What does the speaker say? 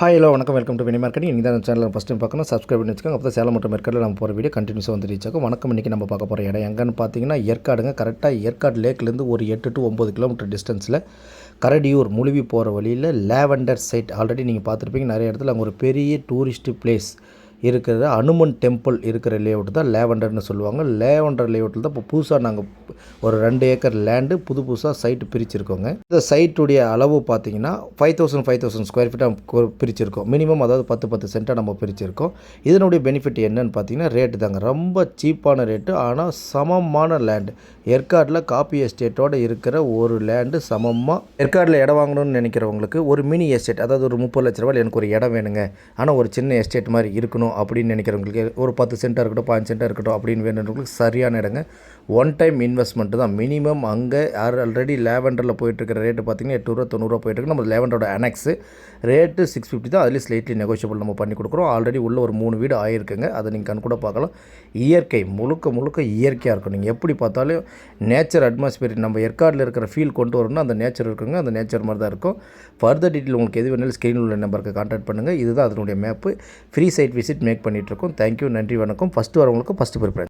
Hi hello வணக்கம். Welcome to mini marketing நீங்கள் தான் சேனலில் ஃபஸ்ட் டைம் பார்க்கணும். சப்ஸ்கிரைப் பண்ணி வச்சுக்கோங்க. அப்போ தான் சேலம் மற்றும் மெர்க்கடில் நம்ம போகிற வீடியோ கண்டினியூஸாக வந்து ரீச் ஆகும். வணக்கம். இன்றைக்கி நம்ம பார்க்க போகிற இடம் எங்கன்னு பார்த்தீங்கன்னா ஏற்காடுங்க. கரெக்டாக ஏற்காடு லேக்லேருந்து ஒரு எட்டு டு ஒம்பது கிலோமீட்டர் டிஸ்டன்ஸில் கரடியூர் முழுவி போகிற வழியில் லேவண்டர் சைட். ஆல்ரெடி நீங்கள் பார்த்துருப்பீங்க நிறைய இடத்துல அங்கே ஒரு பெரிய டூரிஸ்ட்டு பிளேஸ் இருக்கிற அனுமன் டெம்பிள் இருக்கிற லேஅவுட் தான் லேவண்டர்னு சொல்லுவாங்க. லேவண்டர் லேஅவுட்டில் தான் இப்போ புதுசாக நாங்கள் ஒரு ரெண்டு ஏக்கர் லேண்டு புது புதுசாக சைட்டு பிரிச்சிருக்கோங்க. இந்த சைட்டுடைய அளவு பார்த்தீங்கன்னா five thousand five thousand square ஃபீட்டாக பிரிச்சிருக்கோம். மினிமம் அதாவது பத்து பத்து சென்ட்டாக நம்ம பிரிச்சிருக்கோம். இதனுடைய பெனிஃபிட் என்னன்னு பார்த்தீங்கன்னா ரேட்டு தாங்க. ரொம்ப சீப்பான ரேட்டு ஆனால் சமமான லேண்டு ஏற்காடில் காப்பி எஸ்டேட்டோடு இருக்கிற ஒரு லேண்டு சமமாக ஏற்காடில் இடம் வாங்கணும்னு நினைக்கிறவங்களுக்கு ஒரு மினி எஸ்டேட் அதாவது ஒரு முப்பது லட்ச ரூபாயில் எனக்கு ஒரு இடம் வேணுங்க. ஆனால் ஒரு சின்ன எஸ்டேட் மாதிரி இருக்கணும். அப்படின்னு நினைக்கிறவங்களுக்கு ஒரு பத்து சென்ட்டாக இருக்கட்டும் பாஞ்சு சென்ட்டாக இருக்கட்டும் அப்படின்னு வேணுன்றவங்களுக்கு சரியான இடங்க. ஒன் டைம் இன்வெஸ்ட்மெண்ட்டு தான். மினிமம் அங்கே ஆல்ரெடி லேவண்டரில் போயிட்டுருக்கிற ரேட்டு பார்த்தீங்கன்னா எட்நூறுவா தொண்ணூறுவா போயிட்டுருக்கு. நம்ம லேவண்டரோட அனெக்ஸு ரேட்டு சிக்ஸ் ஃபிஃப்டி தான். அதுலேயும் ஸ்லைட்லி நெகோஷியபிள் நம்ம பண்ணி கொடுக்குறோம். ஆல்ரெடி உள்ள ஒரு மூணு வீடு ஆயிருக்குங்க. அதை நீங்கள் கண் கூட பார்க்கலாம். இயற்கை முழுக்க முழுக்க இயற்கையாக இருக்கும் நீங்கள் எப்படி பார்த்தாலும் நேச்சர் அட்மாஸ்பியர் நம்ம ஏற்காடில் இருக்கிற ஃபீல் கொண்டு வரணும்னா அந்த நேச்சர் இருக்குங்க. அந்த நேச்சர் மாதிரி தான் இருக்கும். ஃபர்தர் டீட்டெயில் உங்களுக்கு எது வேணாலும் ஸ்க்ரீனில் உள்ள நம்பருக்கு கான்டாக்ட் பண்ணுங்கள் இதுதான் அதனுடைய map free site visit make பண்ணிகிட்ருக்கோம் தேங்க்யூ நன்றி வணக்கம். ஃபஸ்ட்டு வரவங்களுக்கு ஃபஸ்ட்டு ப்ரிஃபரன்ஸ்